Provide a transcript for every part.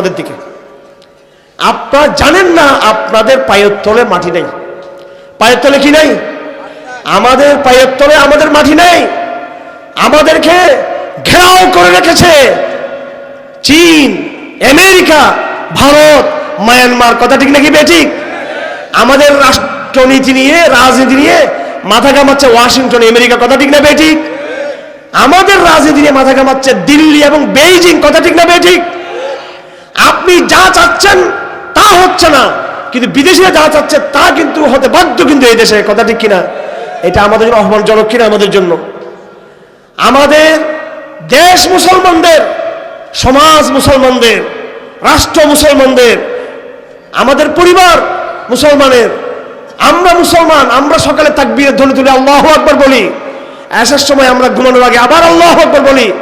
আমাদের দিকে। আপনারা জানেন না আপনাদের পায়ের তলে মাটি নেই। পায়ের তলে কি নেই? আমাদের পায়ের তলে আমাদের মাটি নেই। আমাদেরকে ঘেরাও করে রেখেছে চীন, আমেরিকা, ভারত, মায়ানমার। কথা ঠিক নাকি বেঠিক আমাদের রাষ্ট্রনীতি নিয়ে, রাজনীতি নিয়ে মাথা ঘামাচ্ছে ওয়াশিংটন, আমেরিকা। কথা ঠিক না বেঠিক আমাদের রাজনীতি নিয়ে মাথা ঘামাচ্ছে দিল্লি এবং বেইজিং। কথা ঠিক না বেঠিক আপনি যা চাচ্ছেন তা হচ্ছে না। কিন্তু বিদেশিরা যা চাচ্ছে তা কিন্তু হতে বাধ্য কিন্তু এই দেশে, কথা ঠিক কিনা? এটা আমাদের জন্য অপমানজনক কিনা আমাদের জন্য? আমাদের দেশ মুসলমানদের, সমাজ মুসলমানদের, রাষ্ট্র মুসলমানদের, আমাদের পরিবার মুসলমানের, আমরা মুসলমান, আমরা সকালে তাকবীরের ধ্বনি তুলে, আল্লাহ আকবর বলি। আসার সময় আমরা ঘুমানোর আগে আবার আল্লাহ আকবর বলি।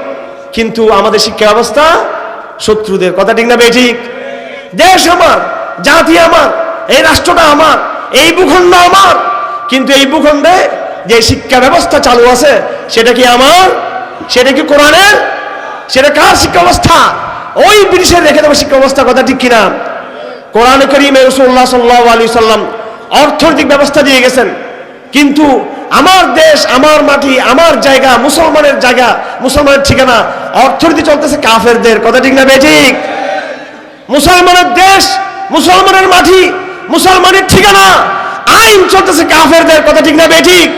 কিন্তু আমাদের শিক্ষা ব্যবস্থা শত্রুদের কথা ঠিক না বে ঠিক? দেশ আমার, জাতি আমার, এই রাষ্ট্রটা আমার, এই ভূখণ্ড আমার। কিন্তু এই ভূখণ্ডে যে শিক্ষা ব্যবস্থা চালু আছে, সেটা কি আমার? সেটা কি কোরআনের সেটা কার শিক্ষা ব্যবস্থা? ওই ব্রিটিশের রেখে দেবো শিক্ষা ব্যবস্থা কথা ঠিক কিনা? কোরআন করিম রসুল্লাহ সাল্লাহ আলী সাল্লাম অর্থনৈতিক ব্যবস্থা দিয়ে গেছেন। কিন্তু আমার দেশ, আমার মাটি, আমার জায়গা, মুসলমানের জায়গা, মুসলমানের ঠিকানা, অর্থনীতি চলতেছে কাফেরদের, কথা ঠিক না বেঠিক মুসলমানের দেশ, মুসলমানের মাটি, মুসলমানের ঠিকানা, আইন চলতেছে কাফেরদের, কথা ঠিক না বেঠিক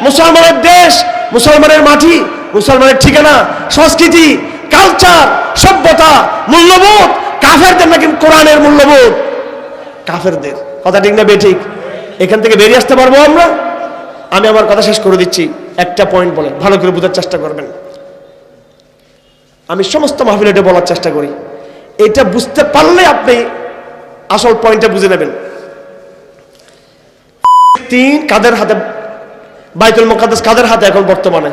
মুসলমানের দেশ, মুসলমানের মাটি, মুসলমানের ঠিকানা, সংস্কৃতি কালচার সভ্যতা, মূল্যবোধ, কাফেরদের নাকি কোরআনের মূল্যবোধ? কাফেরদের, কথা ঠিক না বেঠিক এখান থেকে বেরিয়ে আসতে পারব আমরা? আমি আমার কথা শেষ করে দিচ্ছি। একটা পয়েন্ট বলে ভালো করে বোঝার চেষ্টা করবেন। আমি সমস্ত মাহফিলে এটা বলার চেষ্টা করি। এটা বুঝতে পারলে আপনি আসল পয়েন্টটা বুঝে নেবেন। তিন কাদের হাতে? বাইতুল মোকাদ্দাস কাদের হাতে এখন বর্তমানে?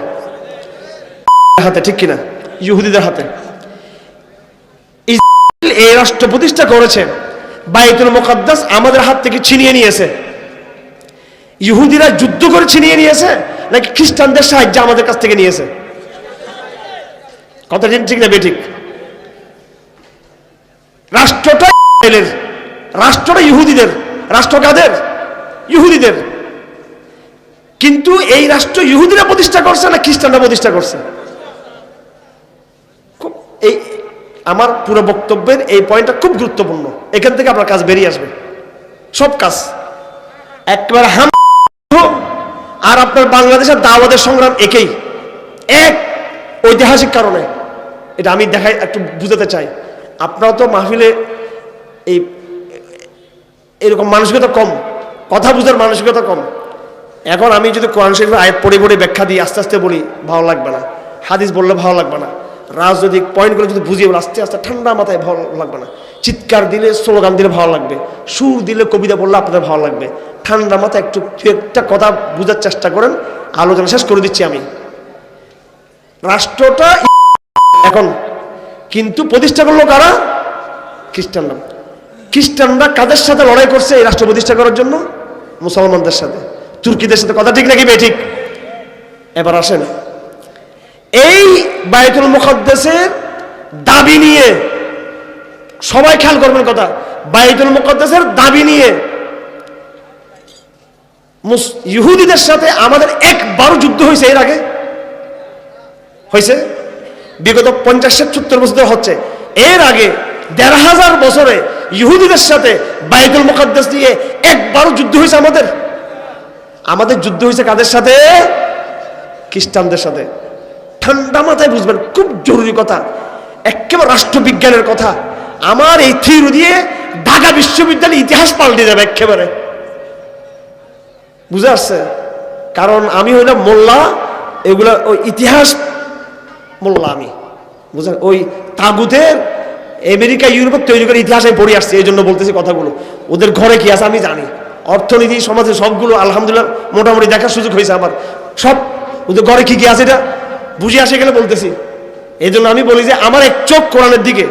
হাতে, ঠিক কিনা? ইহুদিদের হাতে। এই রাষ্ট্র প্রতিষ্ঠা করেছে। বাইতুল মোকাদ্দাস আমাদের হাত থেকে ছিনিয়ে নিয়েছে। ইহুদিরা যুদ্ধ করে ছিনিয়ে নিয়েছে, নাকি খ্রিস্টানদের সাহায্য আমাদের কাছ থেকে নিয়েছে? কথা ঠিক না বেঠিক? রাষ্ট্রটা রাষ্ট্রটা ইহুদিদের, রাষ্ট্র কাদের? ইহুদিদের। কিন্তু এই রাষ্ট্র ইহুদিরা প্রতিষ্ঠা করছে না খ্রিস্টানরা প্রতিষ্ঠা করছে? খুব এই আমার পুরো বক্তব্যের এই পয়েন্টটা খুব গুরুত্বপূর্ণ। এখান থেকে আপনার কাজ বেরিয়ে আসবে। সব কাজ। একবারে হাম আর আপনার বাংলাদেশের দাওয়াদের সংগ্রাম একই। এক, ঐতিহাসিক কারণে। এটা আমি দেখাই, একটু বুঝাতে চাই। আপনারা তো মাহফিলে এই, এরকম মানসিকতা কম, কথা বুঝার মানসিকতা কম। এখন আমি যদি কোরআন শরীফের আয়াত পড়ে পড়ে ব্যাখ্যা দিই, আস্তে আস্তে বলি, ভালো লাগবে না। হাদিস বললে ভালো লাগবে না। রাজনৈতিক পয়েন্টগুলো যদি বুঝিয়ে বলে আস্তে আস্তে ঠান্ডা মাথায় ভালো লাগবে না। চিৎকার দিলে, স্লোগান দিলে ভালো লাগবে। সুর দিলে কবিতা বললে আপনাদের ভালো লাগবে। ঠান্ডা মাথায় একটু একটা কথা বোঝার চেষ্টা করেন, আলোচনা শেষ করে দিচ্ছি আমি। রাষ্ট্রটা এখন, কিন্তু প্রতিষ্ঠা করল কারা? খ্রিস্টানরা। খ্রিস্টানরা কাদের সাথে লড়াই করছে এই রাষ্ট্র প্রতিষ্ঠা করার জন্য? মুসলমানদের সাথে। তুর্কিদের সাথে কথা ঠিক নাকি বে ঠিক? এবার আসেন। এই বায়তুল মুকদ্দেসের দাবি নিয়ে সবাই খেয়াল করবেন কথা। বায়তুল মুকদ্দেসের দাবি নিয়ে ইহুদিদের সাথে আমাদের একবারও যুদ্ধ হয়েছে এর আগে। হয়েছে? বিগত পঞ্চাশ সত্তর বছর হচ্ছে। এর আগে দেড় হাজার বছরে ইহুদিদের সাথে বাইতুল মুকদ্দাস নিয়ে একবারও যুদ্ধ হয়েছে আমাদের। আমাদের যুদ্ধ হয়েছে কাদের সাথে? খ্রিস্টানদের সাথে। ঠান্ডা মাথায় বুঝবেন, খুব জরুরি কথা। একেবারে রাষ্ট্রবিজ্ঞানের কথা। আমার এই থিরু দিয়ে ঢাকা বিশ্ববিদ্যালয়ের ইতিহাস পাল্টে যাবে একেবারে। বুঝে আসছে? কারণ আমি হইলাম মোল্লা, এগুলা ওই ইতিহাস মোল্লা আমি। বুঝলেন ওই তাগুতের আমেরিকা ইউরোপের তৈরি করে ইতিহাস আমি পড়ে আসছি, এই জন্য বলতেছি কথাগুলো। ওদের ঘরে কি আছে আমি জানি। অর্থনীতি সমাজে সবগুলো, আলহামদুলিল্লাহ, মোটামুটি দেখার সুযোগ হয়েছে আমার। সব ওদের ঘরে কি কি আছে এটা বুঝে আসে গেলে বলতেছি। এই জন্য আমি বলি যে, আমার এক চোখ কোরআনের দিকে,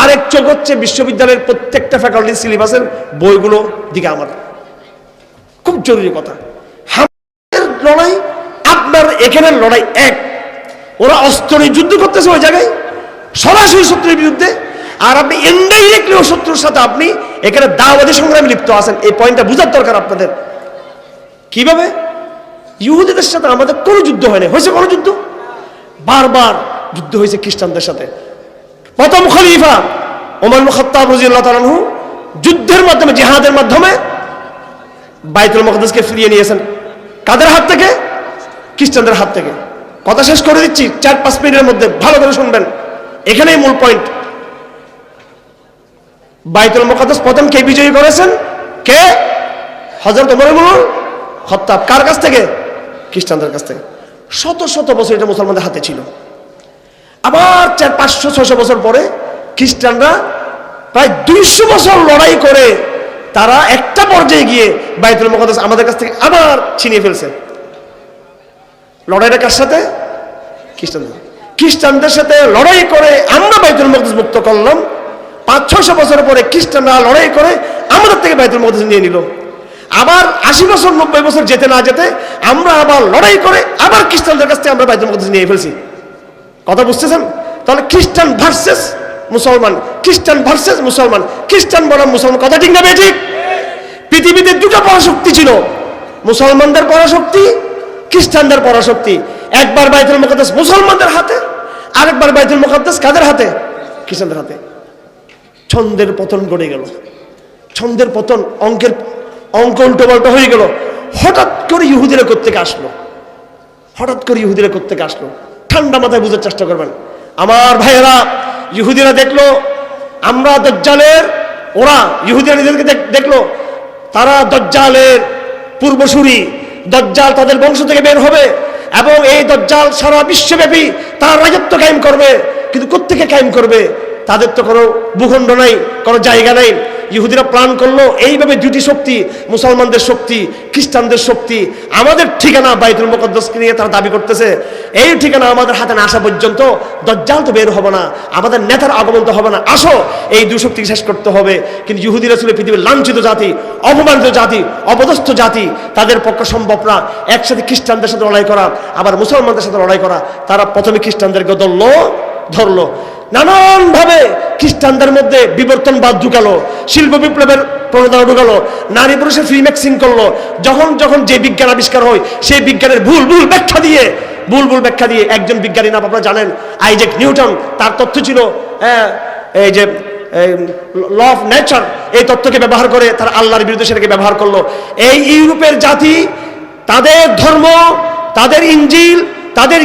আর এক চোখ হচ্ছে বিশ্ববিদ্যালয়ের প্রত্যেকটা ফ্যাকাল্টি সিলেবাসের বইগুলো দিকে আমার। খুব জরুরি কথা। হামাদের লড়াই, আপনার এখানের লড়াই এক। ওরা অস্ত্র যুদ্ধ করতেছে ওই জায়গায়, সরাসরি শত্রুর বিরুদ্ধে। আর আপনি ইনডাইরেক্টলি ও শত্রুর সাথে আপনি এখানে দাওয়াতি সংগ্রামে লিপ্ত আছেন। এই পয়েন্টটা বোঝার দরকার আপনাদের। কীভাবে? ইহুদিদের সাথে আমাদের কোনো যুদ্ধ হয়নি। হয়েছে কোনো যুদ্ধ? বারবার যুদ্ধ হয়েছে খ্রিস্টানদের সাথে। প্রথম খলিফা ওমর মুখত্তাব রাদিয়াল্লাহু তাআলা আনহু যুদ্ধের মাধ্যমে, জিহাদের মাধ্যমে বাইতুল মকদসকে ফিরিয়ে নিয়েছেন। কাদের হাত থেকে? খ্রিস্টানদের হাত থেকে। কথা শেষ করে দিচ্ছি, চার পাঁচ মিনিটের মধ্যে ভালো করে শুনবেন। এখানেই মূল পয়েন্ট। বাইতুল মকদস প্রথম কে বিজয়ী করেছেন? কে? হজরত ওমর ইবনুল খত্তাব। কার কাছ থেকে? খ্রিস্টানদের কাছ থেকে। শত শত বছর এটা মুসলমানদের হাতে ছিল। আবার চার, পাঁচশো, ছয়শো বছর পরে খ্রিস্টানরা প্রায় দুইশো বছর লড়াই করে তারা একটা পর্যায়ে গিয়ে বাইতুল মকদ্দাস আমাদের কাছ থেকে আবার ছিনিয়ে ফেলছে। লড়াইটা কার সাথে? খ্রিস্টানদের। খ্রিস্টানদের সাথে লড়াই করে আমরা বাইতুল মকদ্দাস মুক্ত করলাম। পাঁচ, ছয়শো বছর পরে খ্রিস্টানরা লড়াই করে আমাদের থেকে বাইতুল মকদ্দাস নিয়ে নিল। আবার আশি বছর, নব্বই বছর যেতে না যেতে আমরা আবার লড়াই করে আবার খ্রিস্টানদের কাছ থেকে আমরা বাইতুল মকদ্দাস নিয়ে ফেলছি। কথা বুঝতেছেন? তাহলে খ্রিস্টান ভার্সেস মুসলমান, খ্রিস্টান ভার্সেস মুসলমান। খ্রিস্টান বনাম মুসলমান, কথা ঠিক না বে ঠিক? পৃথিবীতে দুটো পরাশক্তি ছিল। মুসলমানদের পরাশক্তি, খ্রিস্টানদের পরাশক্তি। একবার বাইতুল মুকাদ্দাস মুসলমানদের হাতে, আরেকবার বাইতুল মুকাদ্দাস কাদের হাতে? খ্রিস্টানদের হাতে। ছন্দের পতন ঘটে গেল। ছন্দের পতন অঙ্কের, অঙ্ক উল্টো পাল্টা হয়ে গেল। হঠাৎ করে ইহুদিরা করতে আসলো? হঠাৎ করে ইহুদিরা করতে আসলো? ঠান্ডা মাথায় বুঝার চেষ্টা করবেন। আমার ভাইয়েরা ইহুদিরা দেখল, আমরা দজ্জালের, ওরা ইহুদিরা নিজেদেরকে দেখ- দেখল, তারা দজ্জালের পূর্বসূরি। দজ্জাল তাদের বংশ থেকে বের হবে এবং এই দজ্জাল সারা বিশ্বব্যাপী তার রাজত্ব কায়েম করবে। কিন্তু কোথেকে কায়েম করবে? তাদের তো কোনো ভূখণ্ড নাই, কোনো জায়গা নাই। ইহুদিরা প্রাণ করল, এইভাবে দুটি শক্তি, মুসলমানদের শক্তি, খ্রিস্টানদের শক্তি, আমাদের ঠিকানা বাইতুল মুকদ্দসকে নিয়ে তারা দাবি করতেছে, এই ঠিকানা আমাদের হাতে না আসা পর্যন্ত দজ্জাল তো বের হবে না, আমাদের নেতার আগমন তো হবে না। আসো, এই দুই শক্তিকে শেষ করতে হবে। কিন্তু ইহুদিরা ছিল পৃথিবীর লাঞ্ছিত জাতি, অপমানিত জাতি, অপদস্থ জাতি, তাদের পক্ষে সম্ভব না। একসাথে খ্রিস্টানদের সাথে লড়াই করা, আবার মুসলমানদের সাথে লড়াই করা, তারা প্রথমে খ্রিস্টানদেরকে ধরলো ধরলো। নানানভাবে খ্রিস্টানদের মধ্যে বিবর্তনবাদ ঢুকালো শিল্প বিপ্লবের প্রণোদনা ঢুকালো নারী পুরুষের ফ্রি ম্যাক্সিং করল। যখন যখন যে বিজ্ঞান আবিষ্কার হয় সেই বিজ্ঞানের ভুল ভুল ব্যাখ্যা দিয়ে ভুল ভুল ব্যাখ্যা দিয়ে একজন বিজ্ঞানী নাম আপনারা জানেন আইজেক নিউটন। তার তথ্য ছিল হ্যাঁ, এই যে ল অফ নেচার এই তথ্যকে ব্যবহার করে তারা আল্লাহর বিরুদ্ধে সেটাকে ব্যবহার করল। এই ইউরোপের জাতি তাদের ধর্ম তাদের ইঞ্জিল তাদের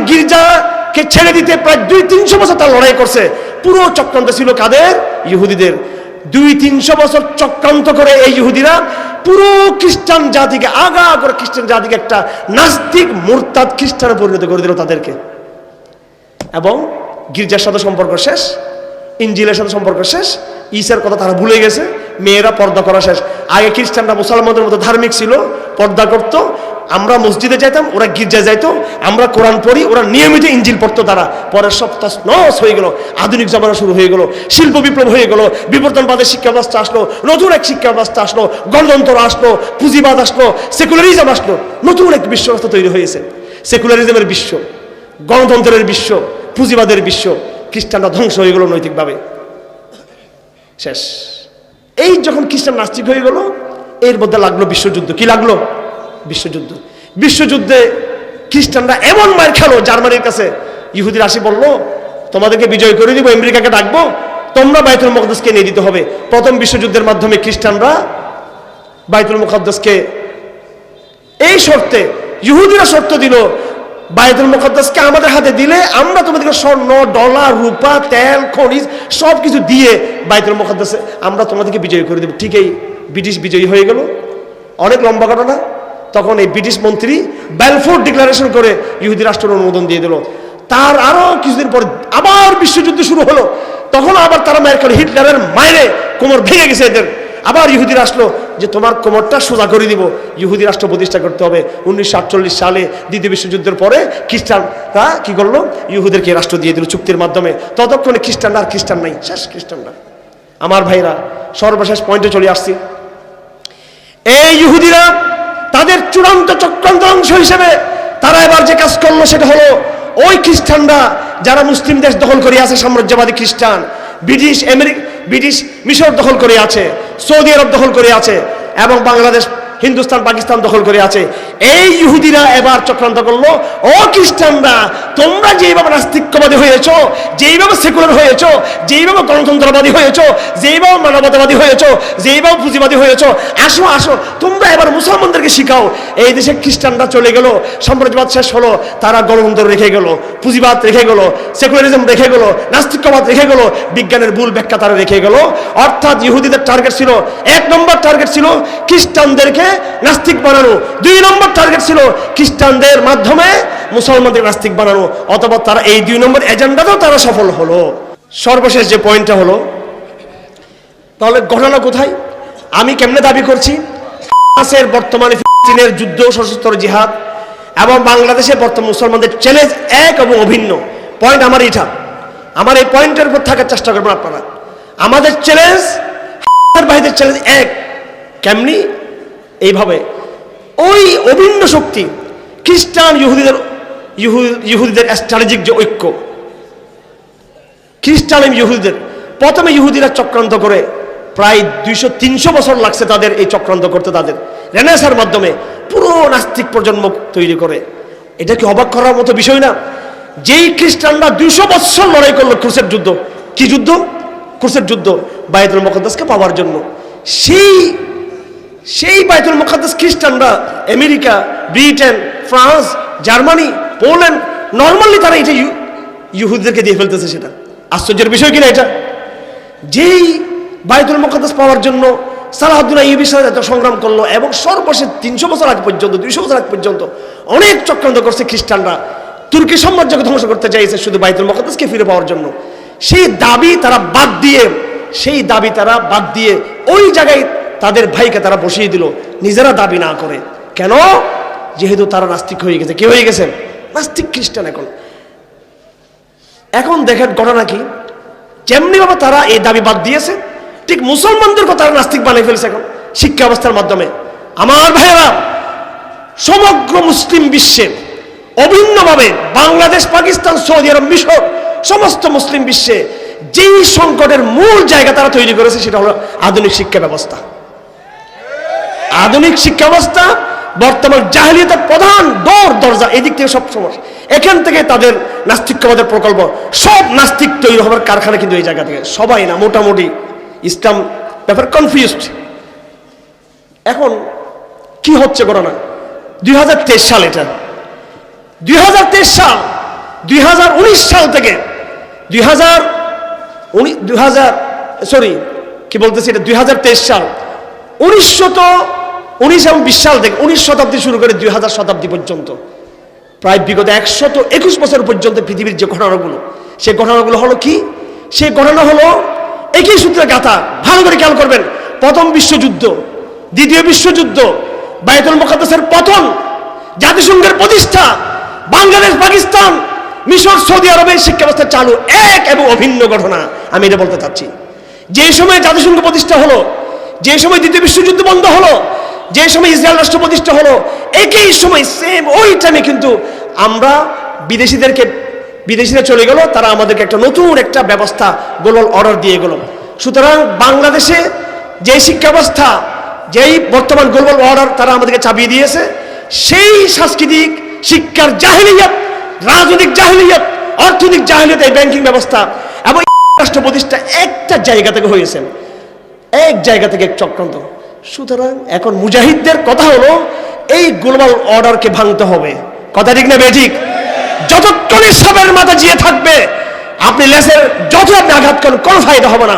গির্জাকে ছেড়ে দিতে প্রায় দুই তিনশো বছর তার লড়াই করছে। পুরো চক্রান্ত ছিল কাদের? ইহুদিদের। দুই তিনশো বছর চক্রান্ত করে এই ইহুদিরা পুরো খ্রিস্টান জাতিকে আগা করে খ্রিস্টান জাতিকে একটা নাস্তিক, মোরতাদ খ্রিস্টানে পরিণত করে দিল তাদেরকে। এবং গির্জার সাথে সম্পর্ক শেষ, ইঞ্জিলের সাথে সম্পর্ক শেষ ঈশার কথা তারা ভুলে গেছে, মেয়েরা পর্দা করা শেষ। আগে খ্রিস্টানরা মুসলমানদের মতো ধার্মিক ছিল, পর্দা করত আমরা মসজিদে যাইতাম, ওরা গির্জায় যাইতো, আমরা কোরআন পড়ি, ওরা নিয়মিত ইঞ্জিল পড়তো তারা। পরের সপ্তাহ নস হয়ে গেল, আধুনিক জমানা শুরু হয়ে গেল, শিল্প বিপ্লব হয়ে গেল, বিবর্তনবাদের শিক্ষা ব্যবস্থা আসলো, নতুন এক শিক্ষা ব্যবস্থা আসলো, গণতন্ত্র আসলো, পুঁজিবাদ আসলো, সেকুলারিজম আসলো, নতুন এক বিশ্ব ব্যবস্থা তৈরি হয়েছে। সেকুলারিজমের বিশ্ব, গণতন্ত্রের বিশ্ব, পুঁজিবাদের বিশ্ব, খ্রিস্টানরা ধ্বংস হয়ে গেল নৈতিকভাবে। শেষ। এই যখন খ্রিস্টান নাস্তিক হয়ে গেল, এর মধ্যে লাগল বিশ্বযুদ্ধ। কি লাগল? বিশ্বযুদ্ধ। বিশ্বযুদ্ধে খ্রিস্টানরা এমন মার খেলো জার্মানির কাছে। ইহুদির আসি বলল, তোমাদেরকে বিজয় করে দিব, আমেরিকাকে ডাকবো, তোমরা বাইতুল মকদসকে নিয়ে দিতে হবে। প্রথম বিশ্বযুদ্ধের মাধ্যমে খ্রিস্টানরা বাইতুল মুকদ্দাসকে এই শর্তে, ইহুদিরা শর্ত দিল, বাইতুল মুকদ্দাসকে আমাদের হাতে দিলে আমরা তোমাদেরকে স্বর্ণ, ডলার, রূপা, তেল, খনিজ সব কিছু দিয়ে বাইতুল মুকদ্দাসে আমরা তোমাদেরকে বিজয়ী করে দেব। ঠিক এই ব্রিটিশ বিজয়ী হয়ে গেল। অনেক লম্বা ঘটনা। তখন এই ব্রিটিশ মন্ত্রী ব্যালফোর্ড ডিক্লারেশন করে ইহুদি রাষ্ট্রের অনুমোদন দিয়ে দিল। তার আরও কিছুদিন পর আবার বিশ্বযুদ্ধ শুরু হলো। তখন আবার তারা মায়ের করে হিটলারের মায়েরে কোমর ভেঙে গেছে এদের। আবার ইহুদিরা আসলো যে, তোমার কোমরটা সোজা করে দিব। ইহুদি রাষ্ট্র প্রতিষ্ঠা করতে হবে। উনিশশো আটচল্লিশ সালে দ্বিতীয় বিশ্বযুদ্ধের পরে খ্রিস্টানরা কি করল? ইহুদেরকে রাষ্ট্র দিয়ে দিল চুক্তির মাধ্যমে। ততক্ষণে খ্রিস্টানরা আর খ্রিস্টান নাই, শেষ খ্রিস্টানরা। আমার ভাইরা, সর্বশেষ পয়েন্টে চলে আসছি। এই ইহুদিরা তাদের চূড়ান্ত চক্রান্ত অংশ হিসেবে তারা এবার যে কাজ করল সেটা হলো ওই খ্রিস্টানরা যারা মুসলিম দেশ দখল করে আছে, সাম্রাজ্যবাদী খ্রিস্টান, ব্রিটিশ আমেরিকা, ব্রিটিশ মিশর দখল করে আছে, সৌদি আরব দখল করে আছে এবং বাংলাদেশ হিন্দুস্তান, পাকিস্তান দখল করে আছে। এই ইহুদিরা এবার চক্রান্ত করল। ও খ্রিস্টানরা, তোমরা যেইভাবে নাস্তিক্যবাদী হয়েছ, যেইভাবে সেকুলার হয়েছ, যেইভাবে গণতন্ত্রবাদী হয়েছ, যেইভাবে মানবতাবাদী হয়েছ, যেইভাবে পুঁজিবাদী হয়েছ, আসো আসো, তোমরা এবার মুসলমানদেরকে শিখাও। এই দেশে খ্রিস্টানরা চলে গেল, সাম্রাজ্যবাদ শেষ হলো, তারা গণতন্ত্র রেখে গেল, পুঁজিবাদ রেখে গেল, সেকুলারিজম রেখে গেল, নাস্তিক্যবাদ রেখে গেল, বিজ্ঞানের ভুল ব্যাখ্যা তারা রেখে গেল। অর্থাৎ ইহুদিদের টার্গেট ছিল, এক নম্বর টার্গেট ছিল খ্রিস্টানদেরকে নাস্তিক বানানো। দুই নম্বর টার্গেট ছিল খ্রিস্টানদের মাধ্যমে মুসলমানদের নাস্তিক বানানো, অথবা তারা এই দুই নম্বর এজেন্ডাতেও তারা সফল হলো। সর্বশেষ যে পয়েন্টটা হলো, তাহলে ঘটনা কোথায়? আমি কেমনে দাবি করছি? বর্তমানে ফিলিস্তিনের যুদ্ধ, সশস্ত্র জিহাদ, এবং বাংলাদেশের বর্তমান মুসলমানদের চ্যালেঞ্জ এক এবং অভিন্ন। পয়েন্ট আমার এটা আমার এই পয়েন্টের উপর থাকার চেষ্টা করবেন আপনারা। আমাদের চ্যালেঞ্জ ভাইদের চ্যালেঞ্জ এক। কেমনি? এইভাবে ওই অভিন্ন শক্তি খ্রিস্টান ইহুদিদের ইহুদিদের স্ট্র্যাটেজিক যে ঐক্য, খ্রিস্টান ইহুদিদের, প্রথমে ইহুদিরা চক্রান্ত করে প্রায় দুইশো, তিনশো বছর লাগছে তাদের এই চক্রান্ত করতে তাদের। রেনেসার মাধ্যমে পুরো নাস্তিক প্রজন্ম তৈরি করে। এটা কি অবাক করার মতো বিষয় না? যেই খ্রিস্টানরা দুইশো বছর লড়াই করল ক্রুসের যুদ্ধ। কি যুদ্ধ? ক্রুসের যুদ্ধ বায়তুল মুকদ্দাসকে পাওয়ার জন্য। সেই সেই বাইতুল মুকাদ্দাস খ্রিস্টানরা America, Britain, France, Germany, Poland, normally তারা এটা ইহুদিদেরকে দিয়ে ফেলতেছে সেটা। আশ্চর্যের বিষয় কিনা এটা? যেই বাইতুল মুকাদ্দাস পাওয়ার জন্য সালাহাদ্দিন এই বিষয়ে এত সংগ্রাম করল এবং সর্বশেষ তিনশো বছর আগ পর্যন্ত, দুইশো বছর আগ পর্যন্ত অনেক চক্রান্ত করছে খ্রিস্টানরা, তুর্কি সাম্রাজ্যকে ধ্বংস করতে চাইছে শুধু বাইতুল মুকাদ্দাসকে ফিরে পাওয়ার জন্য। সেই দাবি তারা বাদ দিয়ে, সেই দাবি তারা বাদ দিয়ে ওই জায়গায় তাদের ভাইকে তারা বসিয়ে দিল। নিজেরা দাবি না করে। কেন? যেহেতু তারা নাস্তিক হয়ে গেছে। কি হয়ে গেছে? নাস্তিক খ্রিস্টান এখন। এখন দেখেন ঘটনা কি? যেমনি ভাবে তারা এই দাবি বাদ দিয়েছে, ঠিক মুসলমানদেরকে তারা নাস্তিক বানিয়ে ফেলছে এখন শিক্ষা ব্যবস্থার মাধ্যমে। আমার ভাইয়েরা, সমগ্র মুসলিম বিশ্বে অভিন্নভাবে বাংলাদেশ, পাকিস্তান, সৌদি আরব মিশর, সমস্ত মুসলিম বিশ্বে যেই সংকটের মূল জায়গা তারা তৈরি করেছে সেটা হলো আধুনিক শিক্ষা ব্যবস্থা। আধুনিক শিক্ষা ব্যবস্থা বর্তমান জাহেলিয়াতের প্রধান দর দরজা এদিক থেকে সব সময়। এখান থেকে তাদের নাস্তিক্যবাদের প্রকল্প, সব নাস্তিক তৈরি হবার কারখানা কিন্তু এই জায়গা থেকে। সবাই না, মোটামুটি ইসলাম ব্যাপার কনফিউজড এখন কি হচ্ছে ঘটনা? দুই হাজার তেইশ সাল এটা। দুই হাজার তেইশ সাল, দুই হাজার উনিশ সাল থেকে দুই হাজার দুই হাজার সরি কি বলতেছি এটা? দুই হাজার তেইশ সাল। উনিশশো তো উনিশ এবং বিশ সাল থেকে উনিশ শতাব্দী শুরু করে দুই হাজার শতাব্দী পর্যন্ত। প্রায় বিগত একশত একুশ বছর পর্যন্ত পৃথিবীর যে ঘটনাগুলো, সেই ঘটনাগুলো হলো কি? সেই ঘটনা হলো, একই সূত্রে গাথা, ভালো করে খেয়াল করবেন, প্রথম বিশ্বযুদ্ধ, দ্বিতীয় বিশ্বযুদ্ধ বায়তুল মুকাদ্দাসের পতন জাতিসংঘের প্রতিষ্ঠা, বাংলাদেশ, পাকিস্তান, মিশর, সৌদি আরবের শিক্ষা ব্যবস্থা চালু, এক এবং অভিন্ন ঘটনা আমি এটা বলতে চাচ্ছি। যে সময় জাতিসংঘ প্রতিষ্ঠা হলো যে সময় দ্বিতীয় বিশ্বযুদ্ধ বন্ধ হলো যে সময় ইসরায়েল রাষ্ট্র প্রতিষ্ঠা হলো, একই সময় সেম ওই টাইমে কিন্তু আমরা বিদেশিদেরকে, বিদেশিরা চলে গেল, তারা আমাদেরকে একটা নতুন একটা ব্যবস্থা গ্লোবাল অর্ডার দিয়ে গেল। সুতরাং বাংলাদেশে যে শিক্ষা ব্যবস্থা যেই বর্তমান গ্লোবাল অর্ডার তারা আমাদেরকে চাপিয়ে দিয়েছে, সেই সাংস্কৃতিক শিক্ষার জাহিলিয়াত, রাজনৈতিক জাহিলিয়াত, অর্থনৈতিক জাহিলিয়াত এই ব্যাংকিং ব্যবস্থা এবং রাষ্ট্র প্রতিষ্ঠা একটা জায়গা থেকে হয়েছে। এক জায়গা থেকে এক চক্রান্ত। সুতরাং এখন মুজাহিদদের কথা হলো, এই গ্লোবাল অর্ডারকে ভাঙতে হবে। কথা ঠিক না বেঠিক? যতক্ষণ সবের মাথা জিয়ে থাকবে, আপনি লেসের যত আপনি আঘাত করেন, কোনো ফায়দা হবে না।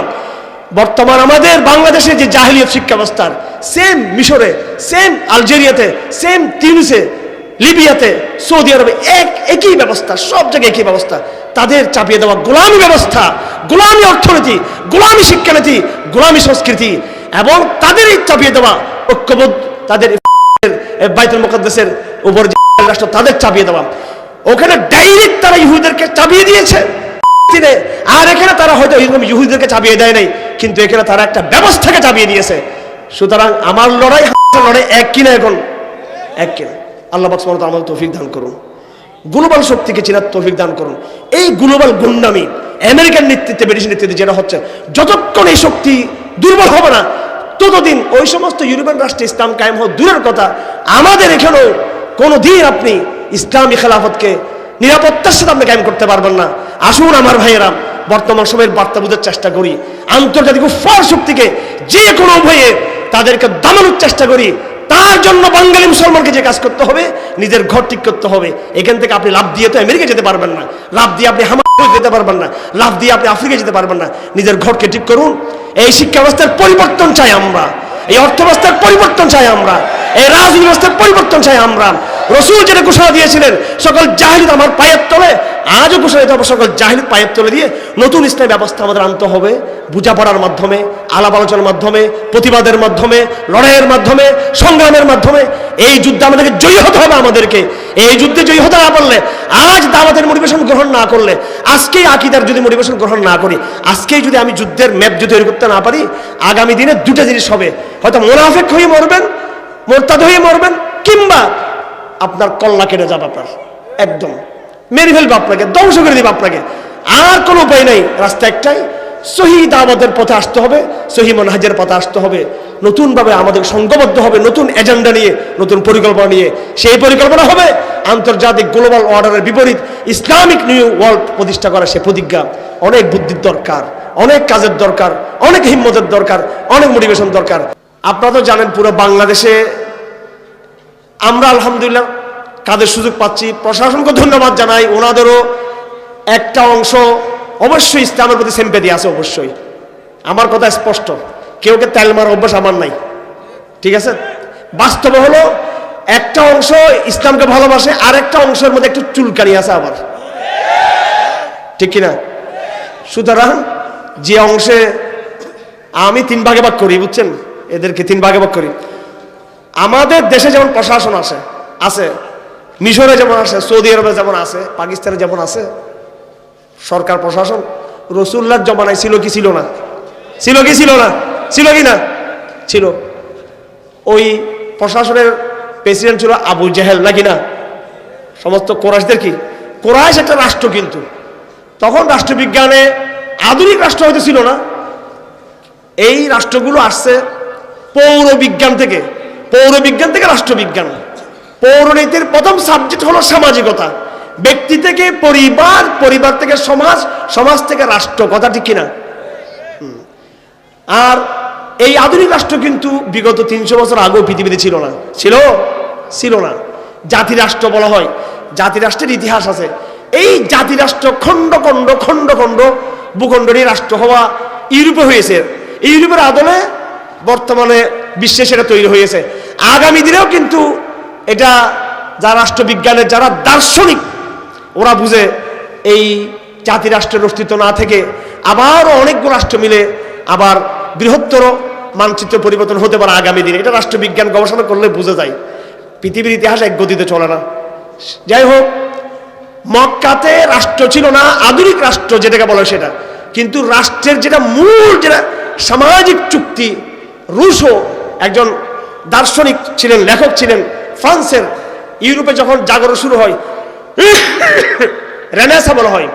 বর্তমান আমাদের বাংলাদেশে যে জাহিলিয়ত শিক্ষা ব্যবস্থার সেম মিশরে সেম আলজেরিয়াতে সেম তিউনিসে, লিবিয়াতে, সৌদি আরবে, এক একই ব্যবস্থা, সব জায়গায় একই ব্যবস্থা। তাদের চাপিয়ে দেওয়া গোলামী ব্যবস্থা, গোলামী অর্থনীতি, গোলামী শিক্ষানীতি, গোলামী সংস্কৃতি এবং তাদেরই চাপিয়ে দেওয়া ঐক্যবোধ তাদের বাইতুল মুকদ্দাসের উপর যে রাষ্ট্র, তাদের চাপিয়ে দেওয়া। ওখানে ডাইরেক্ট তারা ইহুদেরকে চাপিয়ে দিয়েছে। আর এখানে তারা হয়তো এরকম ইহুদিদেরকে চাপিয়ে দেয় নাই, কিন্তু এখানে তারা একটা ব্যবস্থাকে চাপিয়ে দিয়েছে। সুতরাং আমার লড়াই লড়াই এক কিনা এখন? এক কিনা। আল্লাহ বাক আমাদের তৌফিক দান করুন। গ্লোবাল শক্তিকে চেনার তৌফিক দান করুন। এই গ্লোবাল গুন্ডামি, আমেরিকার নেতৃত্বে, ব্রিটিশ নেতৃত্বে যেটা হচ্ছে, যতক্ষণ এই শক্তি দুর্বল হবে না ততদিন ওই সমস্ত ইউরোপিয়ান রাষ্ট্রে ইসলাম কায়েম হওয়া দূরের কথা, আমাদের এখানেও কোনো দিন আপনি ইসলামী খেলাফতকে নিরাপত্তার সাথে আপনি কায়েম করতে পারবেন না। আসুন আমার ভাইয়েরা, বর্তমান সময়ের বার্তা বোঝার চেষ্টা করি। আন্তর্জাতিক উফার শক্তিকে যে কোনো উভয়ে তাদেরকে দামানোর চেষ্টা করি। তার জন্য বাঙালি মুসলমানকে যে কাজ করতে হবে, নিজের ঘর ঠিক করতে হবে। এখান থেকে আপনি লাভ দিয়ে তো আমেরিকা যেতে পারবেন না। লাভ দিয়ে আপনি যেতে পারবেন না। লাভ দিয়ে আপনি আফ্রিকা যেতে পারবেন না। নিজের ঘরকে ঠিক করুন। এই শিক্ষা ব্যবস্থার পরিবর্তন চাই আমরা। এই অর্থ ব্যবস্থার পরিবর্তন চাই আমরা। এই রাজনীতি ব্যবস্থার পরিবর্তন চাই আমরা। রসুল যেটা ঘোষণা দিয়েছিলেন, সকল জাহিলিত আমার পায়ের তলে, আজও ঘোষণা দিতে হবে, সকল জাহিলিত পায়ের তলে দিয়ে নতুন ইসলামী ব্যবস্থা আমাদের আনতে হবে, বোঝাপড়ার মাধ্যমে, আলাপ আলোচনার মাধ্যমে, প্রতিবাদের মাধ্যমে, লড়াইয়ের মাধ্যমে, সংগ্রামের মাধ্যমে, এই যুদ্ধে আমাদেরকে জয়ী হতে হবে আমাদেরকে। এই যুদ্ধে জয়ী হতে না পারলে, আজ দাওয়াতের মোটিভেশন গ্রহণ না করলে, আজকেই আকিদার যদি মোটিভেশন গ্রহণ না করি, আজকেই যদি আমি যুদ্ধের ম্যাপ যদি তৈরি করতে না পারি, আগামী দিনে দুটো জিনিস হবে। হয়তো মোনাফেক হয়ে মরবেন, মোরতাদ হয়ে মরবেন, কিংবা আপনার কল্লা কেটে যাবে আপনার। একদম। মেরে ফেলবে আপনাকে, ধ্বংস করে দিবে আপনাকে। আর কোনো উপায় নেই। রাস্তা একটাই সহি দাওয়াতের পথে আসতে হবে সহি মনহাজের পথে আসতে হবে। নতুনভাবে আমাদের সংঘবদ্ধ হবে, নতুন এজেন্ডা নিয়ে, নতুন পরিকল্পনা নিয়ে। সেই পরিকল্পনা হবে আন্তর্জাতিক গ্লোবাল অর্ডারের বিপরীত ইসলামিক নিউ ওয়ার্ল্ড প্রতিষ্ঠা করা সে প্রতিজ্ঞা। অনেক বুদ্ধির দরকার, অনেক কাজের দরকার, অনেক হিম্মতের দরকার, অনেক মোটিভেশন দরকার। আপনারা তো জানেন পুরো বাংলাদেশে আমরা আলহামদুলিল্লাহ কাদের সুযোগ পাচ্ছি। প্রশাসনকে ধন্যবাদ জানাই। ওনাদেরও একটা অংশ অবশ্যই ইসলামের প্রতি সেম্পেদি আছে অবশ্যই। আমার কথা স্পষ্ট। কেউ কে তেল মারার অভ্যাস আমার নাই। ঠিক আছে? বাস্তবে হলো, একটা অংশ ইসলামকে ভালোবাসে আর একটা অংশের মধ্যে একটু চুলকানি আছে আবার। ঠিক কিনা? সুতরাং যে অংশে আমি তিন ভাগে ভাগ করি, বুঝছেন? এদেরকে তিন ভাগে ভাগ করি। আমাদের দেশে যেমন প্রশাসন আছে আছে, মিশরে যেমন আছে সৌদি আরবে যেমন আছে পাকিস্তানে যেমন আছে সরকার, প্রশাসন, রসুল্লার জমানায় ছিল কি ছিল না? ছিল কি ছিল না? ছিল কি না? ছিল। ওই প্রশাসনের প্রেসিডেন্ট ছিল আবু জাহেল, নাকি না? সমস্ত কোরাইশদের কি? কোরাইশ একটা রাষ্ট্র কিন্তু। তখন রাষ্ট্রবিজ্ঞানে আধুনিক রাষ্ট্র হয়তো ছিল না। এই রাষ্ট্রগুলো আসছে পৌর বিজ্ঞান থেকে। পৌর বিজ্ঞান থেকে রাষ্ট্রবিজ্ঞান। পৌরনীতির প্রথম সাবজেক্ট হলো সামাজিকতা। ব্যক্তি থেকে পরিবার পরিবার থেকে সমাজ সমাজ থেকে রাষ্ট্র, কথা ঠিক কিনা? আর এই আধুনিক রাষ্ট্র কিন্তু বিগত তিনশো বছর আগেও পৃথিবীতে ছিল না। ছিল? ছিল না। জাতি রাষ্ট্র বলা হয়। জাতি রাষ্ট্রের ইতিহাস আছে। এই জাতি রাষ্ট্র খণ্ড খণ্ড খণ্ড খণ্ড ভূখণ্ড রাষ্ট্র হওয়া ইউরোপে হয়েছে। ইউরোপের আদলে বর্তমানে বিশ্বে সেটা তৈরি হয়েছে। আগামী দিনেও কিন্তু এটা যারা রাষ্ট্রবিজ্ঞানের যারা দার্শনিক, ওরা বুঝে এই জাতি রাষ্ট্রের অস্তিত্ব না থেকে আবারও অনেকগুলো রাষ্ট্র মিলে আবার বৃহত্তর মানচিত্র পরিবর্তন হতে পারে আগামী দিনে। এটা রাষ্ট্রবিজ্ঞান গবেষণা করলে বুঝে যায়। পৃথিবীর ইতিহাস এক গতিতে চলে না। যাই হোক, মক্কাতে রাষ্ট্র ছিল না, আধুনিক রাষ্ট্র যেটাকে বলে সেটা। কিন্তু রাষ্ট্রের যেটা মূল, যেটা সামাজিক চুক্তি রুশো একজন দার্শনিক ছিলেন, লেখক ছিলেন, ফ্রান্সের ইউরোপে যখন জাগরণ শুরু হয়, রেনেসা বলা হয়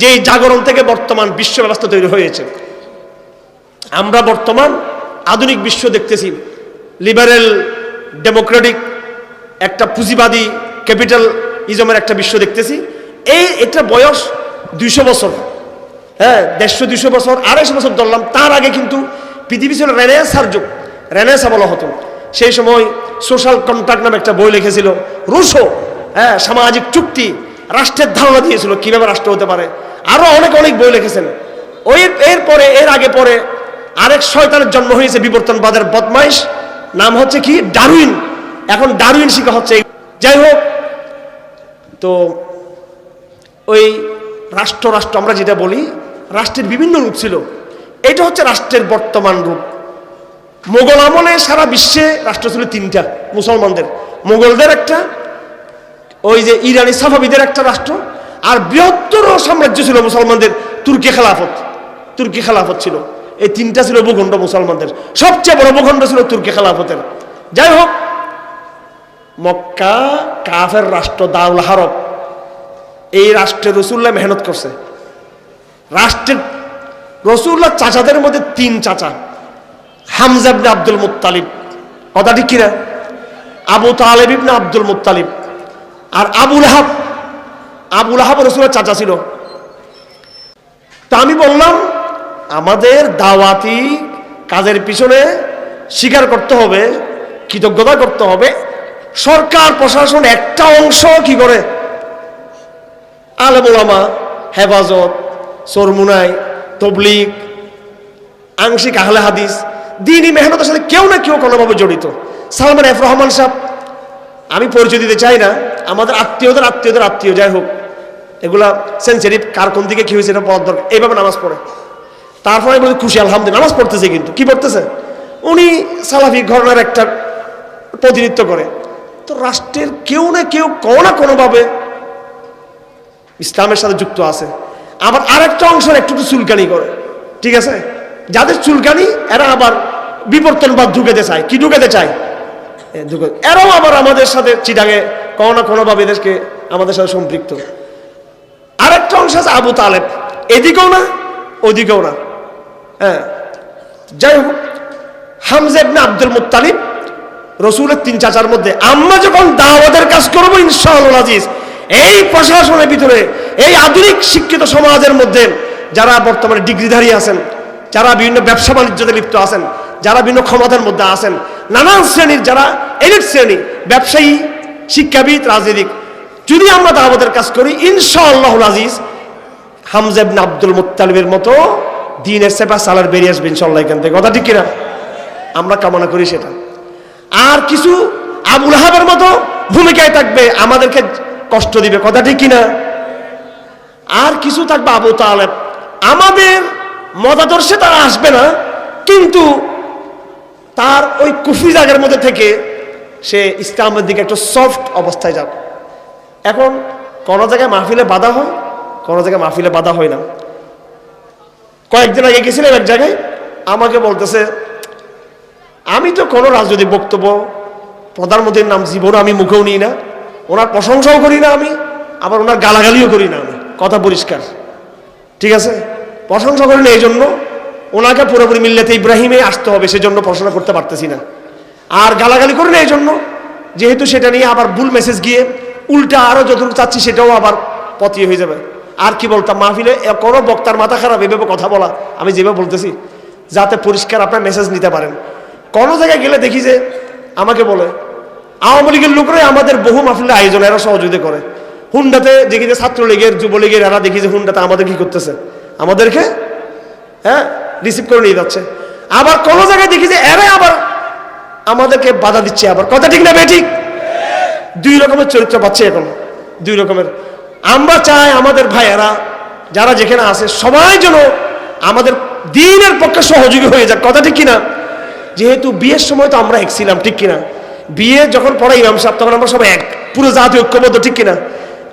যে জাগরণ থেকে বর্তমান বিশ্ব ব্যবস্থা তৈরি হয়েছে। আমরা বর্তমান আধুনিক বিশ্ব দেখতেছি। লিবারেল ডেমোক্রেটিক একটা পুঁজিবাদী ক্যাপিটাল ইজমের একটা বিশ্ব দেখতেছি। এই এটা বয়স দুইশো বছর। হ্যাঁ দেড়শো দুইশো বছর, আড়াইশো বছর ধরলাম, তার আগে কিন্তু পৃথিবী ছিল রেনেসার যুগ, রেনেসা বলা হতো। সেই সময় সোশ্যাল কন্ট্রাক্ট নামে একটা বই লিখেছিল, রুশো হ্যাঁ সামাজিক চুক্তি, রাষ্ট্রের ধারণা দিয়েছিল কীভাবে রাষ্ট্র হতে পারে। আরও অনেক অনেক বই লিখেছেন। ওই এরপরে, এর আগে পরে আরেক শয়তানের জন্ম হয়েছে বিবর্তনবাদের বদমাইশ, নাম হচ্ছে কি? ডারউইন। এখন ডারুইন শিখা হচ্ছে। যাই হোক, তো ওই রাষ্ট্র রাষ্ট্র আমরা যেটা বলি, রাষ্ট্রের বিভিন্ন রূপ ছিল। এটা হচ্ছে রাষ্ট্রের বর্তমান রূপ। মোগল আমলে সারা বিশ্বে রাষ্ট্র ছিল তিনটা, মুসলমানদের। মোগলদের একটা, ওই যে ইরানি সাফাবিদের একটা রাষ্ট্র, আর বৃহত্তর সাম্রাজ্য ছিল মুসলমানদের তুর্কি খেলাফত। তুর্কি খেলাফত ছিল। এই তিনটা ছিল ভূখণ্ড মুসলমানদের। সবচেয়ে বড় ভূখণ্ড ছিল তুর্কি খেলাফতের। যাই হোক, মক্কা কাফের রাষ্ট্র দাউল হারব। এই রাষ্ট্রে রসুল্লাহ মেহনত করছে। রাষ্ট্রের রসুল্লাহ চাচাদের মধ্যে তিন চাচা। হামজা ইবনে আব্দুল মুত্তালিব। কথা ঠিক কিনা? আবু তালেব আব্দুল মুত্তালিব। আর আবুল আহাব। আবুল আহাব রসুলের চাচা ছিল। তা আমি বললাম, আমাদের দাওয়াতি কাজের পিছনে স্বীকার করতে হবে, কৃতজ্ঞতা করতে হবে। সরকার, প্রশাসন একটা অংশ কি করে? আলমুলামা হেফাজত সরমুনাই তবলিগ, আংশিক আহলে হাদিস, দিনই মেহনতের সাথে কেউ না কেউ কোনোভাবে জড়িত। সালমান এফ রহমান সাহেব, আমি পরিচয় দিতে চাই না, আমাদের আত্মীয়দের আত্মীয়দের আত্মীয়, যাই হোক, এগুলা সেন্সিটিভ কার কোন দিকে কি হয়েছে এটা পড়ার দরকার, এইভাবে নামাজ পড়ে। তারপরে বলি, খুশি, আলহামদুলিল্লাহ, নামাজ পড়তেছে কিন্তু, কি পড়তেছে? উনি সালাফি ঘটনার একটা প্রতিনিধিত্ব করে। তো রাষ্ট্রের কেউ না কেউ কোনো না কোনোভাবে ইসলামের সাথে যুক্ত আছে। আবার আরেকটা অংশের একটু চুলকানি করে। ঠিক আছে? যাদের চুলকানি, এরা আবার বিবর্তন বিবর্তনবাদ ঢুকেতে চায়। কি ঢুকেতে চায়? এরাও আবার আমাদের সাথে চিটাঙে, কোনো না কোনোভাবে এদেরকে আমাদের সাথে সম্পৃক্ত। আরেকটা অংশ আছে আবু তালেব। এদিকেও না, ওদিকেও না। হ্যাঁ। যাই হোক হামজেব না আব্দুল মুত্তালিব রসুলের তিন চাচার মধ্যে আমরা যখন দাওয়াদের কাজ করব ইনশাআল্লাহ এই প্রশাসনের ভিতরে এই আধুনিক শিক্ষিত সমাজের মধ্যে যারা বর্তমানে ডিগ্রিধারী আছেন, যারা বিভিন্ন ব্যবসা বাণিজ্যতে লিপ্ত আছেন, যারা বিভিন্ন ক্ষমতার মধ্যে আছেন, নানান শ্রেণির যারা এলিট শ্রেণি, ব্যবসায়ী, শিক্ষাবিদ, রাজনীতিক, যদি আমরা দাওয়াতের কাজ করি ইনশাআল্লাহ আজিজ হামজেব আব্দুল মুত্তালিবের মতো দিনের সেবা সালার বেরিয়ে আসবে ইনশাল্লাহ এখান থেকে। কথা ঠিক কিনা? আমরা কামনা করি সেটা। আর কিছু আবুল আহাবের মতো ভূমিকায় থাকবে, আমাদেরকে কষ্ট দিবে। কথা ঠিক কিনা? আর কিছু থাকবে আবু তালেব। আমাদের মতাদর্শে তারা আসবে না, কিন্তু তার ওই কুফি জাগের মধ্যে থেকে সে ইসলামের দিকে একটু সফট অবস্থায় যাবে। এখন কোনো জায়গায় মাহফিলে বাধা হয়, কোনো জায়গায় মাহফিলে বাধা হয় না। কয়েকদিন আগে গেছিলাম এক জায়গায়, আমাকে বলতেছে, আমি তো কোনো রাজনৈতিক বক্তব্য, প্রধানমন্ত্রীর নাম জীবনও আমি মুখেও নিই না, ওনার প্রশংসাও করি না আমি, আবার ওনার গালাগালিও করি না আমি। কথা পরিষ্কার। ঠিক আছে? প্রশংসা করি না এই জন্য ওনাকে পুরোপুরি মিল্লাতে ইব্রাহিমে আসতে হবে, সেজন্য প্রশ্ন করতে পারতেছি না। আর গালাগালি করি না এই জন্য, যেহেতু সেটা নিয়ে আবার ভুল মেসেজ গিয়ে উল্টা আরও যতটুকু চাচ্ছি সেটাও আবার পতিয়ে হয়ে যাবে। আর কি বলতাম, মাহফিলে কোনো বক্তার মাথা খারাপ, এভাবে কথা বলা, আমি যেভাবে বলতেছি, যাতে পরিষ্কার আপনার মেসেজ নিতে পারেন। কোনো জায়গায় গেলে দেখি যে আমাকে বলে, আওয়ামী লীগের লোকরাই আমাদের বহু মাহফিলের আয়োজন এরা সহযোগিতা করে। হুন্ডাতে দেখি যে ছাত্রলীগের, যুবলীগের, এরা দেখি যে হুন্ডাতে আমাদের কি করতেছে? আমাদেরকে হ্যাঁ রিসিভ করে নিয়ে যাচ্ছে। আবার কোনো জায়গায় দেখি যে এরা আবার আমাদেরকে বাধা দিচ্ছে আবার। কথা ঠিক না বে ঠিক? দুই রকমের চরিত্র পাচ্ছে এখন, দুই রকমের। আমরা চাই আমাদের ভাইয়েরা, যারা যেখানে আছে, সবাই যেন আমাদের দিনের পক্ষে সহযোগী হয়ে যাক। কথা ঠিক কিনা? যেহেতু বিয়ের সময় তো আমরা এক ছিলাম, ঠিক কিনা? বিয়ে যখন পড়া ইমাম সাহেব, তখন আমরা সবাই এক, পুরো জাতি ঐক্যবদ্ধ, ঠিক কিনা?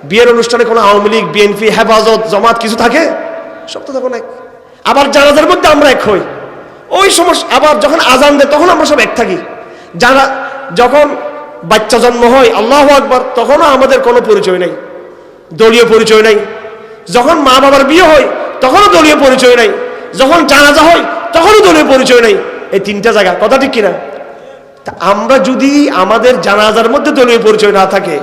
বিয়ের অনুষ্ঠানে কোনো আওয়ামী লীগ বিএনপি হেফাজত, জমাত কিছু থাকে? সব তো তখন এক আবার জানাজার মধ্যে আমরা এক হই। ওই সমস্যা আবার যখন আজান দেয়, তখন আমরা সব এক থাকি। যারা যখন বাচ্চা জন্ম হয়, আল্লাহ আকবার, তখনও আমাদের কোনো পরিচয় নেই। দলীয় পরিচয় নাই। যখন মা বাবার বিয়ে হয়, তখনও দলীয় পরিচয় নাই। যখন জানাজা হয়, তখনও দলীয় পরিচয় নাই। এই তিনটা জায়গা, কথা ঠিক কিনা? তা আমরা যদি আমাদের জানাজার মধ্যে দলীয় পরিচয় না থাকে,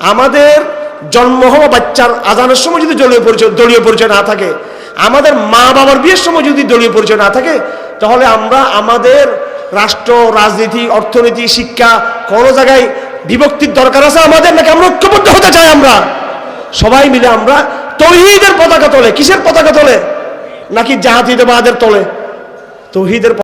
আমাদের জন্ম হওয়া বাচ্চার আজানের সময় যদি দলীয় পরিচয় দলীয় পরিচয় না থাকে, আমাদের মা বাবার বিয়ের সময় যদি দলীয় পরিচয় না থাকে, তাহলে আমরা আমাদের রাষ্ট্র, রাজনীতি, অর্থনীতি, শিক্ষা, কোনো জায়গায় বিভক্তির দরকার আছে আমাদের নাকি আমরা ঐক্যবদ্ধ হতে চাই আমরা? সবাই মিলে আমরা তৌহিদের পতাকা তোলে। কিসের পতাকা তোলে? নাকি জাহাতিদের বাদের তোলে? তৌহিদের